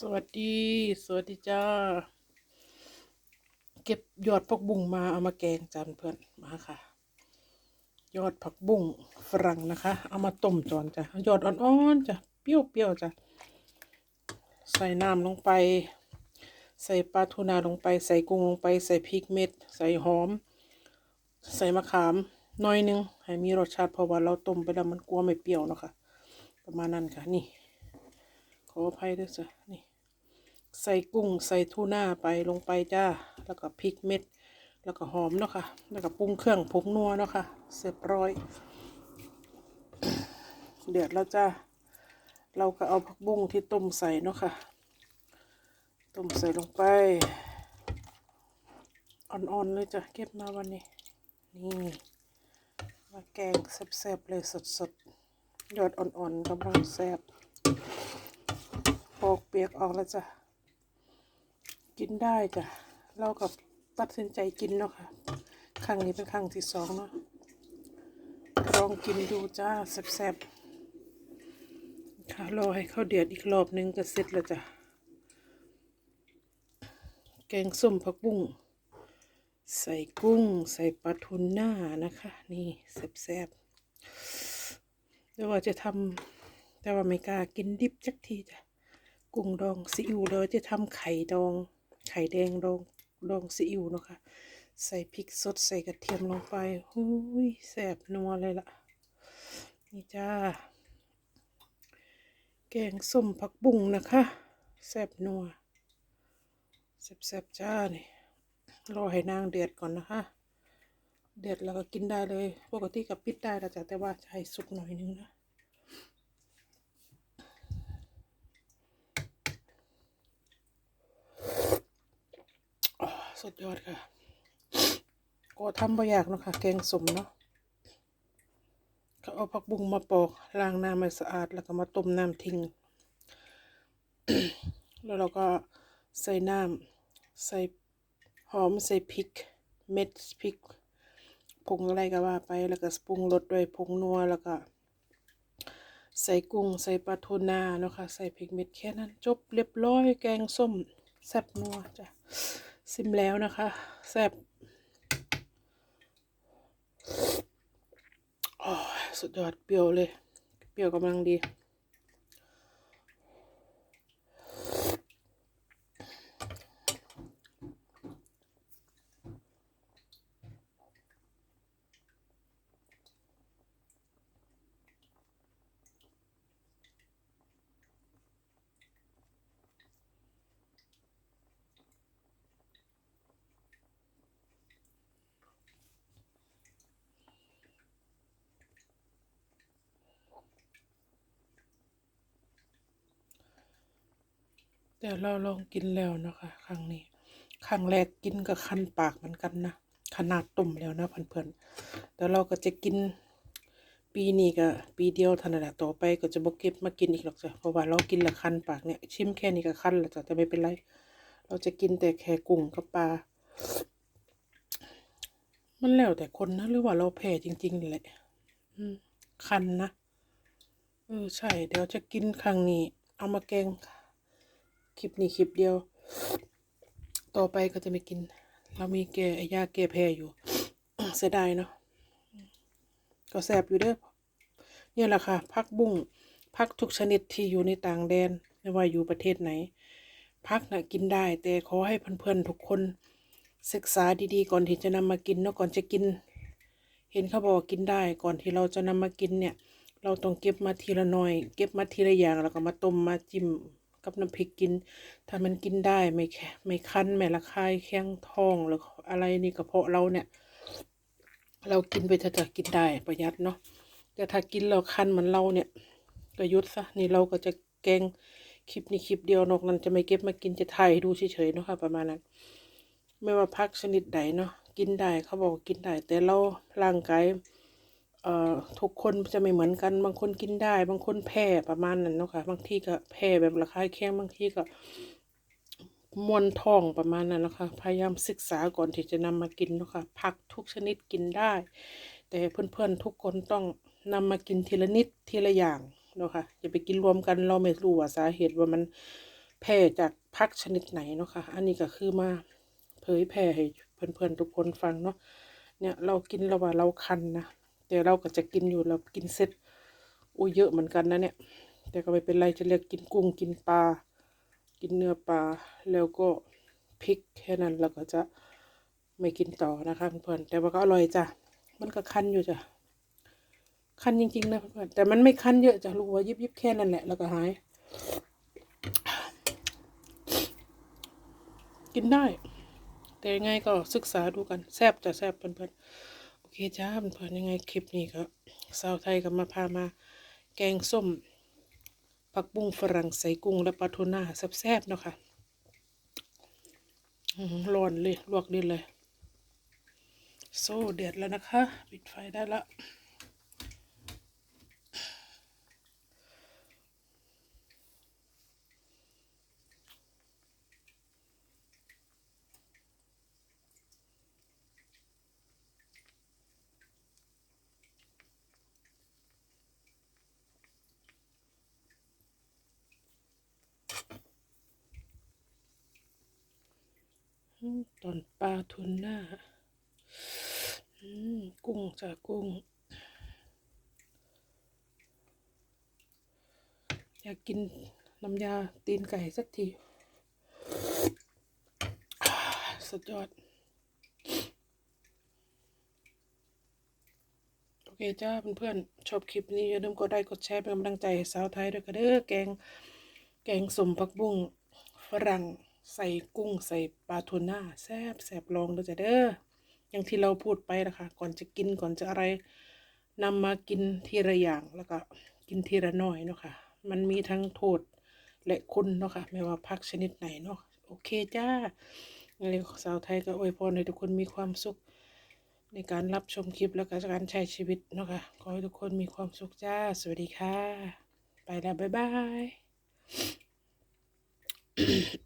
สวัสดี สวัสดีจ้า เก็บยอดผักบุ้งมาเอามาแกงจานเพื่อนมาค่ะ ยอดผักบุ้งฝรั่งนะคะ เอามาต้มจอนจ้ะยอดอ่อนๆจ้ะเปรี้ยวๆจ้ะใส่น้ำลงไป ใส่ปลาทูนาลงไป ใส่กุ้งลงไป ใส่พริกเม็ด ใส่หอม ใส่มะขามน่อยหนึง ให้มีรสชาติเพราะว่าเราต้มไปแล้วมันกลัวไม่เปรี้ยวเนาะค่ะประมาณนั้นค่ะนี่ ออภัยด้วยจ้ะนี่ ใส่กุ้งใส่ทูน่าไปลงไปจ้า แล้วก็พริกเม็ด แล้วก็หอมเนาะค่ะ แล้วก็ปรุงเครื่องผงนัวเนาะค่ะ เสร็จร้อย เดือดแล้วจ้า เราก็เอาผักบุ้งที่ต้มใส่เนาะค่ะ ต้มใส่ลงไป อ่อนๆเลยจ้ะ เก็บมาวันนี้ นี่มาแกงแซ่บๆเลยสดๆ ยอดอ่อนๆกำลังแซ่บ อกเปียกออกแล้วจ้ะ กินได้จ้ะ เรากับตัดสินใจกินเนาะค่ะ ครั้งนี้เป็นครั้งที่สองเนาะ ลองกินดูจ้าแซ่บๆ ค่ะรอให้ข้าวเดือดอีกรอบนึงก็เสร็จแล้วจ้ะ แกงส้มผักบุ้งใส่กุ้งใส่ปลาทูน่านะคะ นี่แซ่บๆเดี๋ยวว่าจะทำแต่ว่าไม่กล้ากินดิบจักทีจ้ะ กุ้งดองซีอิ๊วเลยจะทำไข่ดอง ไข่แดงดองดองซีอิ๊วเนาะค่ะใส่พริกสดใส่กระเทียมลงไปหุยแซ่บนัวเลยล่ะ นี่จ้า แกงส้มผักบุ้งนะคะแซ่บนัวแซ่บๆจ้านี่รอให้นางเดือดก่อนนะคะ เดือดแล้วก็กินได้เลย ปกติกับปิดได้แล้วจ้ะแต่ว่าจะให้สุกหน่อยนึงนะ อ๋อ สุดยอดค่ะก็ทำบ่ยากเนาะค่ะแกงสมเนาะก็เอาผักบุ้งมาปอกล้างน้ำให้สะอาด แล้วก็มาต้มน้ำทิ้ง แล้วเราก็ใส่น้ำใส่หอมใส่พริก เม็ดพริกผงอะไรก็ว่าไป แล้วก็ปรุงรสด้วยผงนัวแล้วก็ ใส่กุ้งใส่ปลาทูน่าเนาะค่ะใส่พริกเม็ดแค่นั้น จบเรียบร้อยแกงส้มแซ่บนัวจ้ะ ซิมแล้วนะคะแซ่บโอ้สุดยอดเปรี้ยวเลย เปรี้ยวกำลังดี แต่เราลองกินแล้วนะคะครั้งนี้ครั้งแรกกินก็คันปากเหมือนกันนะขนาดต้มแล้วนะเพื่อนๆแต่เราก็จะกินปีนี้ก็ปีเดียวเท่านั้นแหละต่อไปก็จะบ่เก็บมากินอีกหรอกจ้ะเพราะว่าเรากินละคันปากเนี่ยชิมแค่นี้ก็คันแล้วจ้ะแต่ไม่เป็นไร เราจะกินแต่แค่กุ้งกับปลามันแล้วแต่คนนะหรือว่าเราแพ้จริงๆนี่แหละคันนะเออใช่ เดี๋ยวจะกินครั้งนี้ เอามาแกง คลิปนี้คลิปเดียว ต่อไปก็จะไม่กิน เรามีแก่ไอ้ยาแก้แพ้อยู่ เสียดายเนาะก็แสบอยู่เด้อเนี่ยแหละค่ะพักบุ้งพักทุกชนิดที่อยู่ในต่างแดนไม่ว่าอยู่ประเทศไหน พักน่ะกินได้ แต่ขอให้เพื่อนๆทุกคน ศึกษาดีๆ ก่อนที่จะนำมากินเนาะก่อนจะกิน เห็นเขาบอกกินได้ก่อนที่เราจะนำมากินเนี่ย เราต้องเก็บมาทีละหน่อย เก็บมาทีละอย่างแล้วก็มาต้มมาจิ้ม กับน้ำพริกกิน ถ้ามันกินได้ไม่แค่ไม่คั้นไม่ระคายเคียงท้องหรืออะไรนี่กระเพาะเราเนี่ย เรากินไปเถอะจะกินได้ประหยัดเนาะแต่ถ้ากินแล้วคันเหมือนเราเนี่ยก็ยุดซะนี่เราก็จะแกงคลิปนี้คลิปเดียวนอกนั้นจะไม่เก็บมากินจะถ่ายดูเฉยๆเนาะค่ะประมาณนั้น ไม่ว่าพักชนิดใดเนาะกินได้เขาบอกกินได้ แต่เราร่างกาย ทุกคนจะไม่เหมือนกัน บางคนกินได้ บางคนแพ้ประมาณนั้นเนาะค่ะ บางทีก็แพ้แบบระคายเคืองบางทีก็มวนทองประมาณนั้นนะคะ พยายามศึกษาก่อนที่จะนำมากินเนาะค่ะผักทุกชนิดกินได้ แต่เพื่อนๆทุกคนต้องนำมากินทีละนิดทีละอย่างเนาะค่ะอย่าไปกินรวมกันเราไม่รู้ว่าสาเหตุว่ามันแพร่จากพักชนิดไหนเนาะค่ะอันนี้ก็คือมาเผยแพร่ให้เพื่อนๆทุกคนฟังเนาะเนี่ยเรากินเราว่าเราคันนะ แต่เราก็จะกินอยู่เรากินเสร็จโอ้เยอะเหมือนกันนะเนี่ย แต่ก็ไม่เป็นไรจะเรียกกินกุ้งกินปลา กินเนื้อปลาแล้วก็พริกแค่นั้นเราก็จะไม่กินต่อนะคะเพื่อนแต่ว่าก็อร่อยจ้ะมันก็คันอยู่จ้ะคันจริงๆนะเพื่อนแต่มันไม่คันเยอะจ้ะลูกว่ายิบยิบๆแค่นั้นแหละแล้วก็หาย กินได้ แต่ยังไงก็ศึกษาดูกันแซบจะแซบเพื่อนๆ เคจ้าเพื่อนยังไงคลิปนี้ก็สาวไทยก็มาพามา แกงส้มผักบุ้งฝรั่งใส่กุ้งและปลาทูน่าแซ่บๆเนาะค่ะร้อนเลย ลวกดินเลย โซ่เดือดแล้วนะคะ ปิดไฟได้แล้ว ตอนปลาทูน่าอืมกุ้งจากกุ้ง อยากกินน้ำยาตีนไก่สักที สุดยอด โอเคจ้าเพื่อนๆ ชอบคลิปนี้ อย่าลืมกดไลค์กดแชร์เป็นกำลังใจให้สาวไทยด้วยกันเด้อแกง แกงสมผักบุ้งฝรั่ง ใส่กุ้งใส่ปลาทูน่าแซบแซบลองเด้อจ้ะเด้ออย่างที่เราพูดไปนะคะ ก่อนจะกินก่อนจะอะไรนำมากินทีละอย่างแล้วก็กินทีละน้อยเนาะค่ะ มันมีทั้งโทษและคุณเนาะค่ะไม่ว่าพักชนิดไหนเนาะโอเคจ้ายังไงสาวไทยก็อวยพรให้ทุกคนมีความสุข ในการรับชมคลิปแล้วก็การใช้ชีวิตเนาะค่ะขอให้ทุกคนมีความสุขจ้า สวัสดีค่ะ ไปแล้วบ๊ายบาย